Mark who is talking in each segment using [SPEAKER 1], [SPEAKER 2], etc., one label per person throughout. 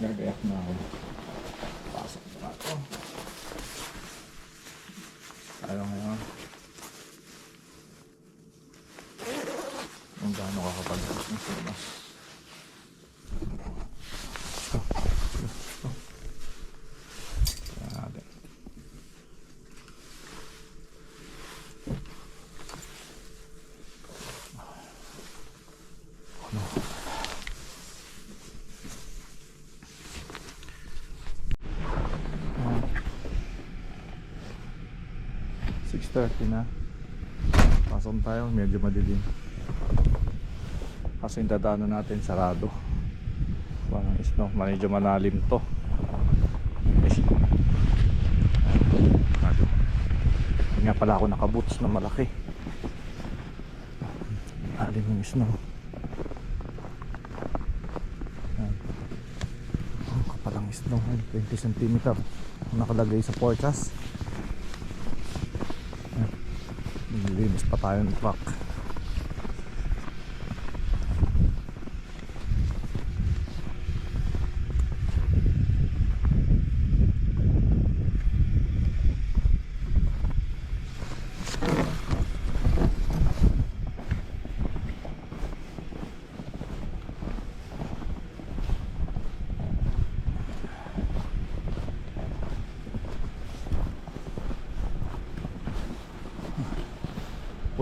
[SPEAKER 1] Gagayak na ako. Pasok na ako. Tayo ngayon. Kung gaano ka kapag ng simas. Ito. Ito. Ito. Kaya natin. Ano? Ah. 6.30 na Pasok tayo, medyo madilim. Kasi yung dadaanan natin sarado. Parang isno, medyo malalim to. Hindi nga pala ako nakaboots na malaki. Malalim yung isno kapalang isno 20 cm Nakalagay sa forecast Nilinis pa tayo ng truck.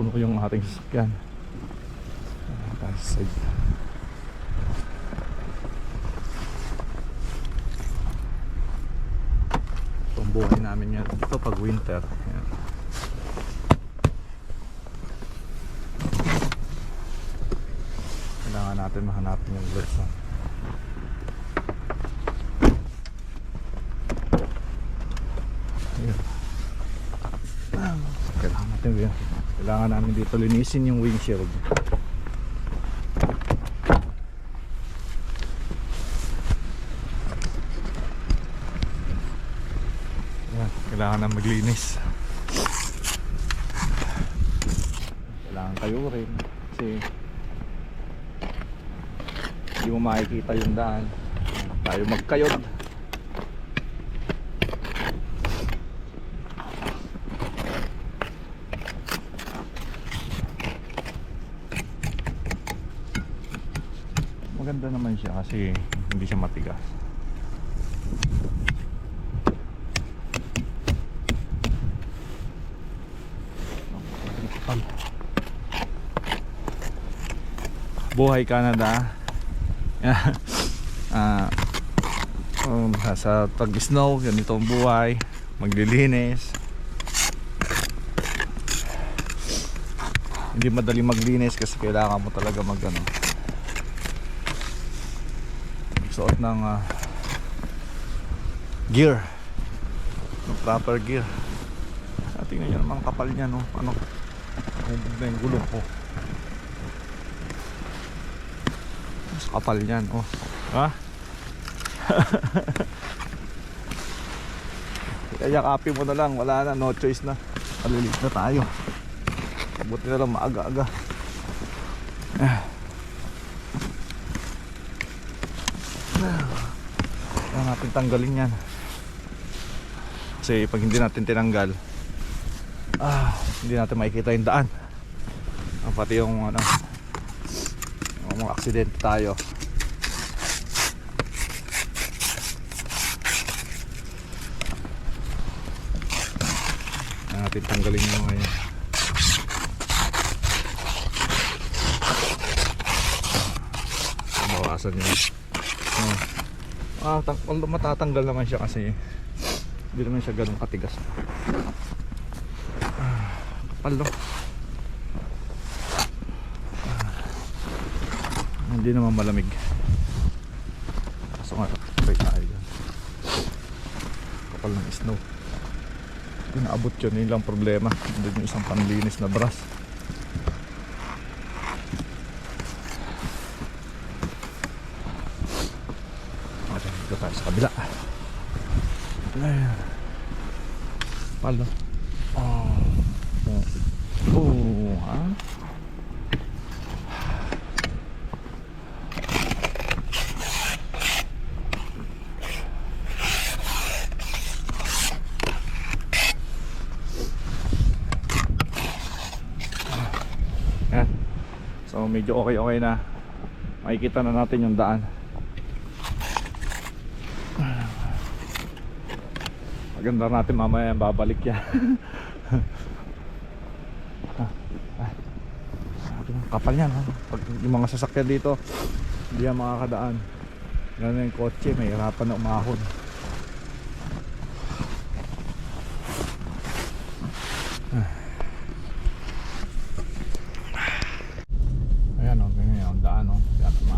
[SPEAKER 1] Ko yung ating sasakyan. Tayo sa side. Ito ang buhay namin yan. Ito pag winter. Yan. Kailangan natin mahanapin yung version. Ayun. Kailangan natin yun. Kailangan namin dito linisin yung windshield. Yan, kailangan na maglinis. Kailangan kayo rin kasi hindi mo makikita yung daan. Tayo magkayod. Maganda naman siya kasi hindi siya matigas. Buhay Canada. Ah, um, sa tag-snow, ganito ang buhay. Maglilinis. Hindi madali maglinis kasi kailangan mo talaga mag ano, suot ng ah, gear. Ng proper gear. Ah, tingnan nyo naman kapal niya no? Ano? Hubog na yung gulong ko. Mas kapal niyan oh. Ha? Kaya copy mo na lang. Wala na. No choice na. Malilit na tayo. Buti na lang maaga-aga. ah. Kailangan natin tanggalin yan. Kasi pag hindi natin tinanggal ah, Hindi natin makikita yung daan. Ah, Pati yung ano yung mga aksidente tayo. Kailangan natin tanggalin yung mga yan. Bawasan yun. Oh. Ah, matatanggal naman siya kasi hindi naman siya ganun katigas. Ah, palo. Ah, hindi naman malamig. Kaso nga, try tayo dyan. Kapal ng snow. Inaabot yun, yun lang problema. Hindi yung isang panlinis na brass. Hallå. Åh. Åh. medyo okay okay na makikita na natin yung daan maganda natin mamaya babalik yan. Kapal yan ha? pag yung mga sasakyan dito hindi yan makakadaan. Lalo yung kotse may hirapan na umahon Ayan o, oh, ganyan yung daan o. Kaya ma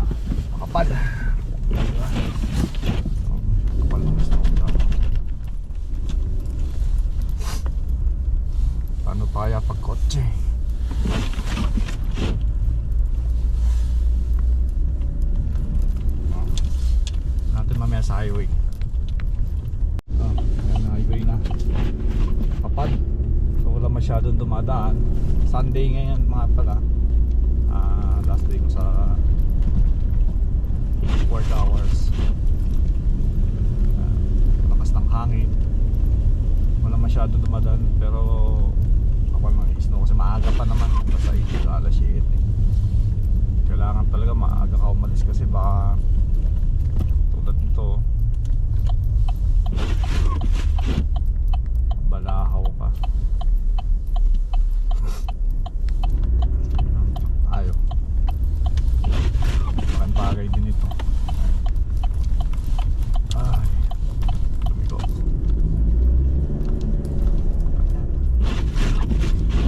[SPEAKER 1] makapal. Diba? So, Kapal ng snow daan. Paano kaya pag kotse? Oh. Natin mamaya sa highway. Oh, na. Kapal. So wala masyadong dumadaan. Sunday ngayon mga pala ah last day ko sa work hours Ah, lakas ng hangin wala masyado dumadaan pero ako ng snow kasi maaga pa naman basta 8 alas 7 kailangan talaga maaga ka umalis kasi baka tulad nito balahaw ka Ayo. Makan bagay din ito. Ay. Tumigo. O,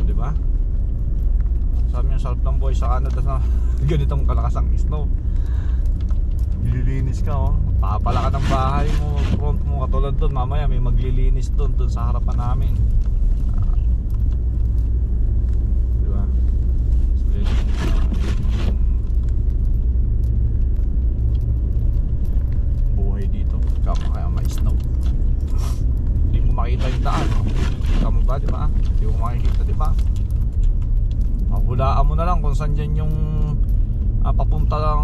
[SPEAKER 1] Di ba? Sabi yung sarap ng boy sa Canada na ganitong kalakas ang snow. Nililinis ka oh. Papala ka ng bahay mo, front mo katulad doon. Mamaya may maglilinis doon, doon sa harapan namin. Di ba? So, yun yung, yun yung buhay dito. Kama kaya snow. Hindi mo makita yung daan. Oh. Di mo makikita, di ba? Hulaan mo na lang kung saan dyan yung ah, papunta lang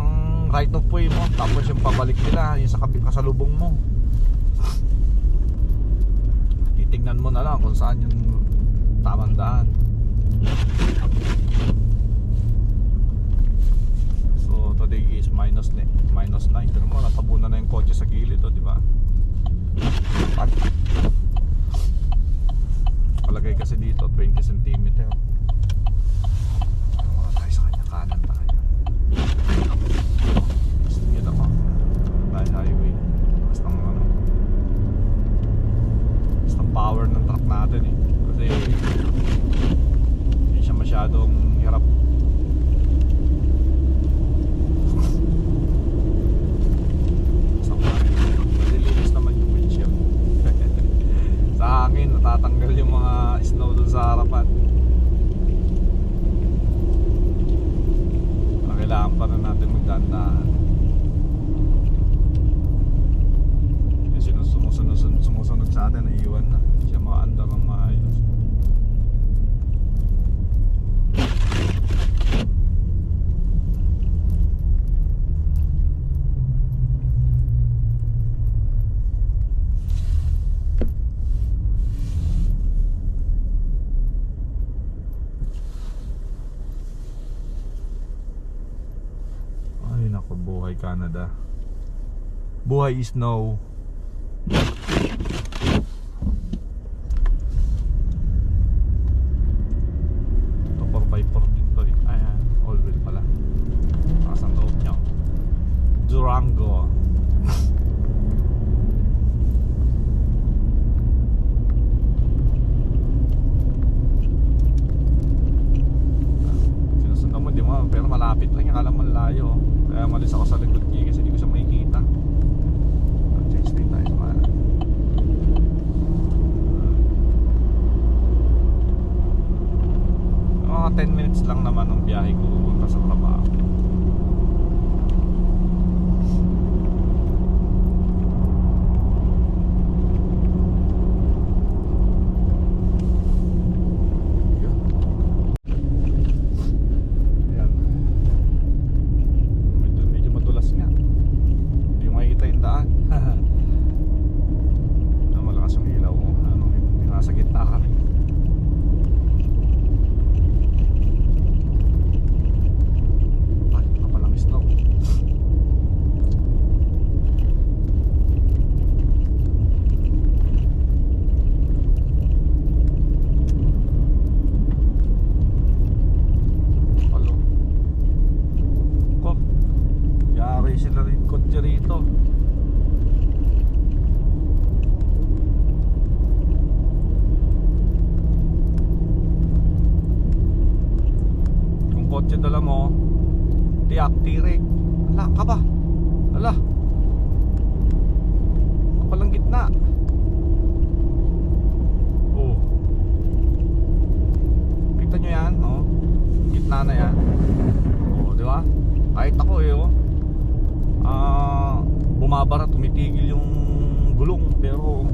[SPEAKER 1] right of way mo. Tapos yung pabalik nila, yung sa kasalubong mo. Titingnan mo na lang kung saan yung tamang daan. So today is minus ne minus 9. Pero mo natabunan na yung kotse sa gilid, oh, di ba? Pag palagay kasi dito 20 cm. Wala tayo sa kanya kanan tayo. Sige ako. Tayo highway. Basta ng ano. Basta power ng truck natin eh. Kasi hindi siya masyadong hirap Basta kumain. Malilinis naman yung windshield. sa hangin, natatanggal yung mga snow dun sa harapan. Ah, Kailangan pa na natin magdandaan. Yung sinu- sumusunod, sumusunod sa atin, naiiwan na. Hindi siya makaandar ng maayos. Ay nako, buhay Canada. Buhay snow. Ito 4x4 din to eh. Ayan, all wheel pala. Takas ang loob niya. Durango. Sinusundan mo, di mo, pero malapit lang yung alam mo layo. Kaya malis ako sa likod niya kasi di ko siya makikita. Ah, Change lane tayo sa kanan. Mga 10 minutes lang naman ang biyahe ko pupunta sa trabaho. sila rin kotse rito. Kung kotse dala mo, tiyak, tirik. Ala ka ba? Ala. Kapalang gitna. Oh. Kita nyo yan, oh. Gitna na yan. Oh, di ba? Kahit ako eh, oh. Ah, bumabara, tumitigil yung gulong pero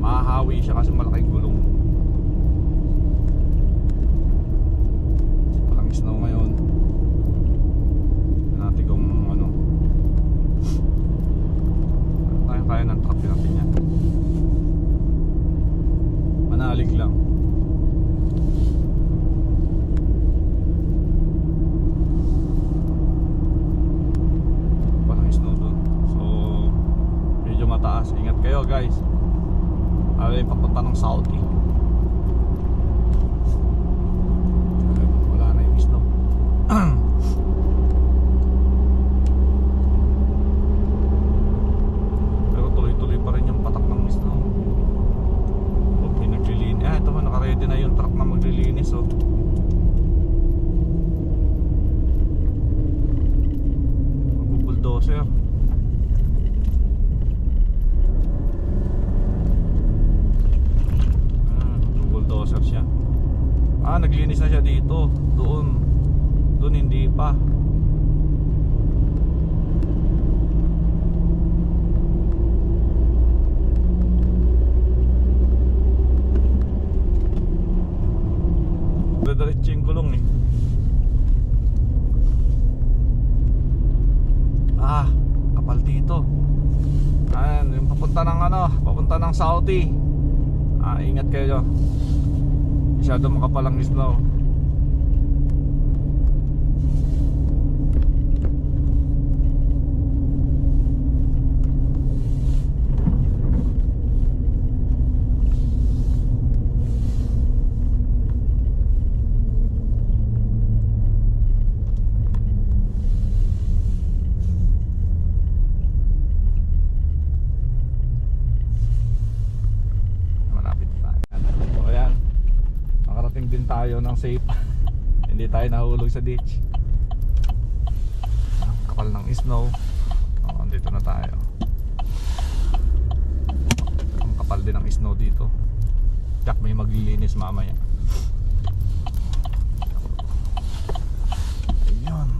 [SPEAKER 1] mahahawi siya kasi malaking gulong. Walang snow ngayon. Natin kung ano. Kaya kaya ng truck natin yan. Manalig lang. Walang snow doon. So, medyo mataas. Ingat kayo guys. Lalo yung papunta ng Saudi. Wala na yung snow. Pero tuloy-tuloy pa rin yung patak ng snow. Oh, may naglilinis. Ah, ito mo, nakaready na yung truck na maglilinis oh. Mag-bulldozer. Ah, bulldozer siya. Ah, naglinis na siya dito. Doon. Doon hindi pa. Diretso yung gulong eh. Ah, kapal dito. Ayan, yung papunta ng ano, papunta ng Saudi. Ah, ingat kayo. Masyado makapal ang snow. Malapit na tayo. So ayan. Makarating din tayo ng safe. Hindi tayo nahulog sa ditch. Kapal ng snow. Oh, andito na tayo. Ang kapal din ng snow dito. Jack may maglilinis mamaya. Ayun.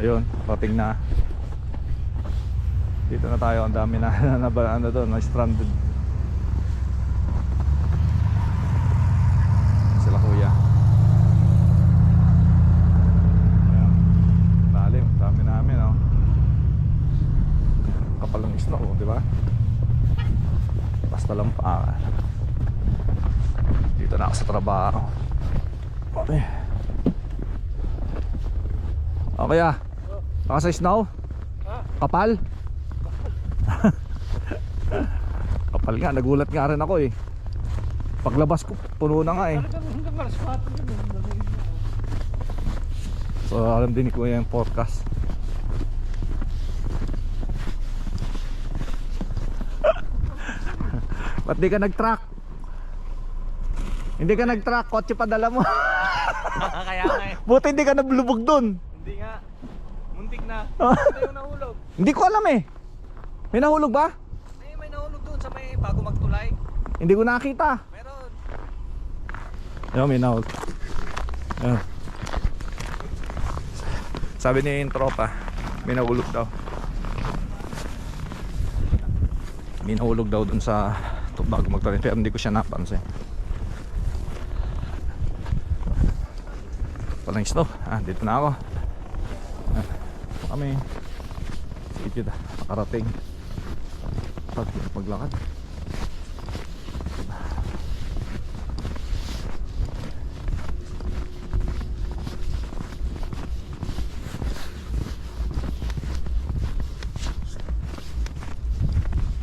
[SPEAKER 1] Ayun pating na. Dito na tayo ang dami na na, na ano doon na stranded. Sila kuya. Ayun lalim dami namin oh. Kapal ng snow di ba? Basta lang pa dito na ako sa trabaho. Okay okay ah Naka sa snow? Kapal? Kapal nga, nagulat nga rin ako eh. Paglabas ko, puno na nga eh.
[SPEAKER 2] Hanggang alas 4 yun.
[SPEAKER 1] So alam din ni Kuya yung forecast. Ba't di ka nag-track? Hindi ka nag-track, kotse pa dala mo.
[SPEAKER 2] Kaya nga eh.
[SPEAKER 1] Buti hindi ka nablubog dun.
[SPEAKER 2] Hindi nga. Na. Ito yung nahulog.
[SPEAKER 1] Hindi ko alam eh. May nahulog ba?
[SPEAKER 2] May, may nahulog doon sa may bago magtulay.
[SPEAKER 1] Hindi ko nakita.
[SPEAKER 2] Meron.
[SPEAKER 1] Ayun, may nahulog. Ayun. Sabi ni yung tropa, may nahulog daw. May nahulog daw dun sa to bago magtanim. Pero hindi ko siya napansin. So pa lang snow. Ah, dito na ako. Kami. Sige na, nakarating. Pag maglakad.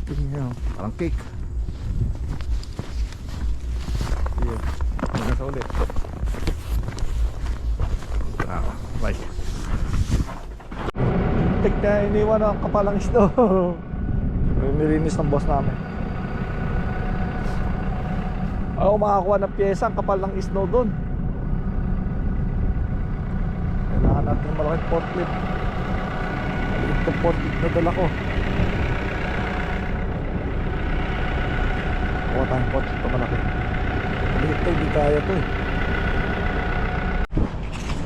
[SPEAKER 1] Tingnan, parang cake. Sige, hanggang sa ulit. Ah, bye. Tek na iniwan ang kapalang isdo. Nilinis ng boss namin. Ako makakuha ng pyesa ang kapal ng isno doon. Kailangan natin ng malaking forklift. Maliit ng forklift na dala ko. Kuha tayong forklift na malaki. Maliit to, hindi kaya to eh.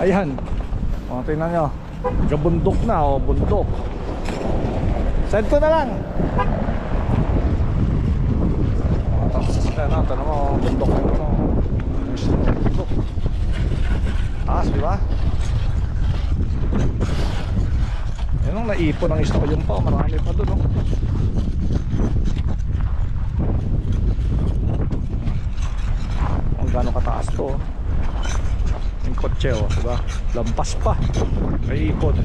[SPEAKER 1] Ayan. O, tingnan nyo. Gabundok na o, bundok. Send ko na lang. O, tapos sasakyan na. Tanong mo, bundok na ito. Bundok. Taas, di ba? Yan ang naipon ng isno yung pa. Marami pa doon. Oh. Kung gaano kataas to. oh. Yung kotse oh, diba? Lampas pa. May ikot.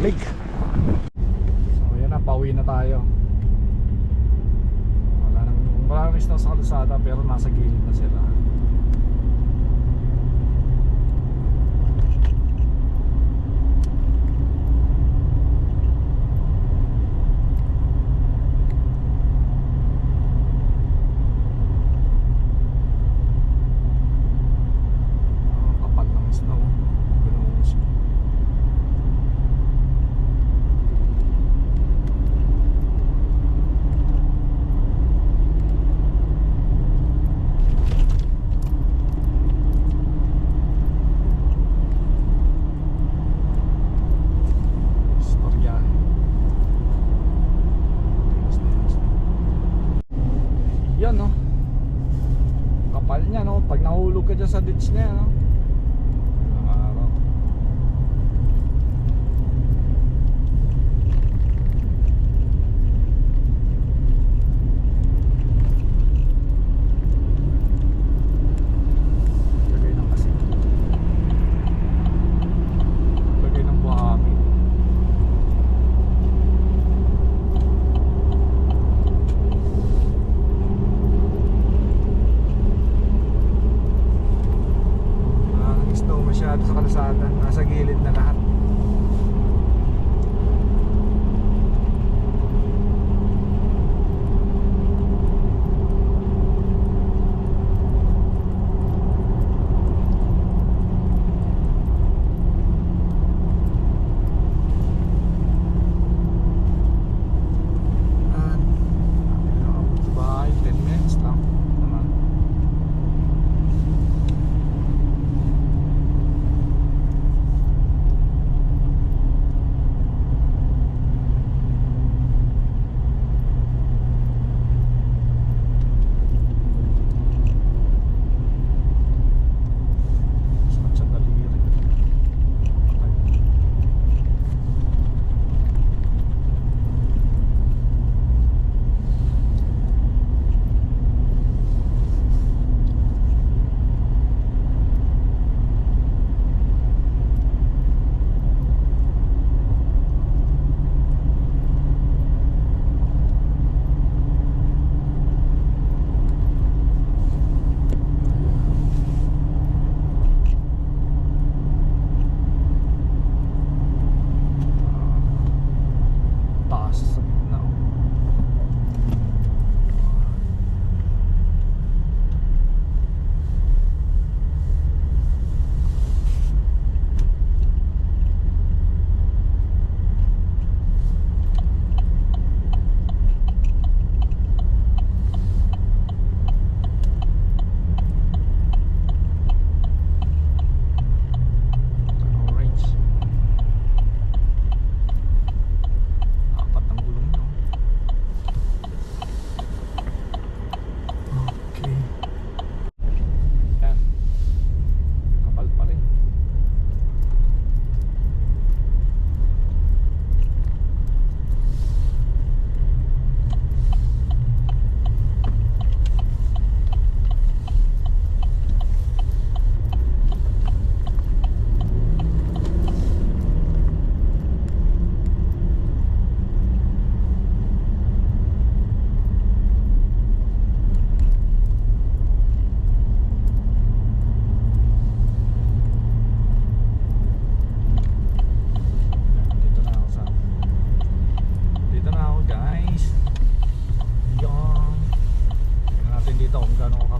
[SPEAKER 1] Lamig. So yan na, pauwi na tayo. Wala nang, wala nang isda sa kalsada pero nasa gilid na sila.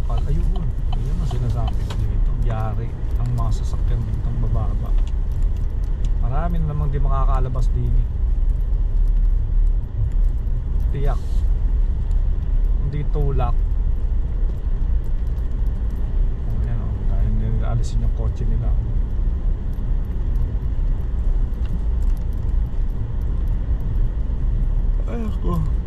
[SPEAKER 1] makakapal. Ayun, ayun ang sinasabi ko dito. Yari ang mga sasakyan dito ang bababa. Marami na namang di makakalabas din. Eh. Tiyak. Hindi tulak. Oh, ayan oh. o, dahil nilalisin yung kotse nila. Ay, ako.